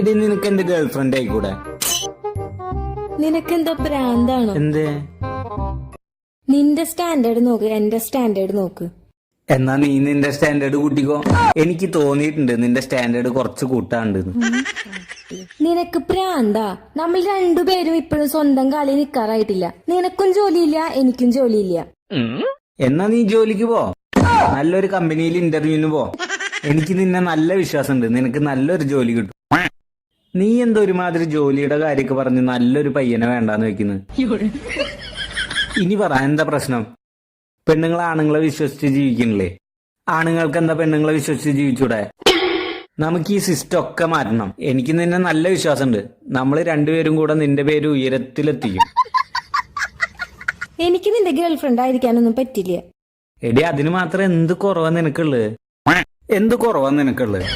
ഇടി നിനക്ക് എന്റെ ഗേൾഫ്രണ്ട് ആയിക്കൂടെ നിനക്കെന്തോ ഭ്രാന്താണോ എന്തേ? നിന്റെ സ്റ്റാൻഡേർഡ് നോക്ക് എന്റെ സ്റ്റാൻഡേർഡ് നോക്ക്. എന്നാ നീ നിന്റെ സ്റ്റാൻഡേർഡ് കൂട്ടിക്കോ. എനിക്ക് തോന്നിയിട്ടുണ്ട് നിന്റെ സ്റ്റാൻഡേർഡ് കുറച്ച് കൂട്ടാണ്ട് നിനക്ക് പ്രാന്താ? നമ്മൾ രണ്ടുപേരും ഇപ്പോഴും സ്വന്തം കാലിൽ നിക്കാറായിട്ടില്ല. നിനക്കും ജോലിയില്ല എനിക്കും ജോലിയില്ല. എന്നാ നീ ജോലിക്ക് പോ. നല്ലൊരു കമ്പനിയിൽ ഇന്റർവ്യൂവിന് പോ. എനിക്ക് നിന്നെ നല്ല വിശ്വാസമുണ്ട്. നിനക്ക് നല്ലൊരു ജോലി കിട്ടും. നീ എന്തോ ഒരുമാതിരി ജോലിയുടെ കാര്യമൊക്കെ പറഞ്ഞ് നല്ലൊരു പയ്യനെ വേണ്ടാന്ന് വെക്കുന്നത് ഇനി പറ എന്താ പ്രശ്നം? പെണ്ണുങ്ങൾ ആണുങ്ങളെ വിശ്വസിച്ച് ജീവിക്കണില്ലേ ആണുങ്ങൾക്ക് എന്താ പെണ്ണുങ്ങളെ വിശ്വസിച്ച് ജീവിച്ചൂടെ? നമുക്ക് ഈ സിസ്റ്റം ഒക്കെ മാറ്റണം. എനിക്ക് നിന്നെ നല്ല വിശ്വാസമുണ്ട്. നമ്മൾ രണ്ടുപേരും കൂടെ നിന്റെ പേര് ഉയരത്തിലെത്തിക്കും. എനിക്ക് നിന്റെ ഗേൾഫ്രണ്ട് ആയിരിക്കാനൊന്നും പറ്റില്ല. എടി അതിന് മാത്രം എന്ത് കുറവാ നിനക്കുള്ളത്? എന്ത് കുറവാ നിനക്കുള്ളത്?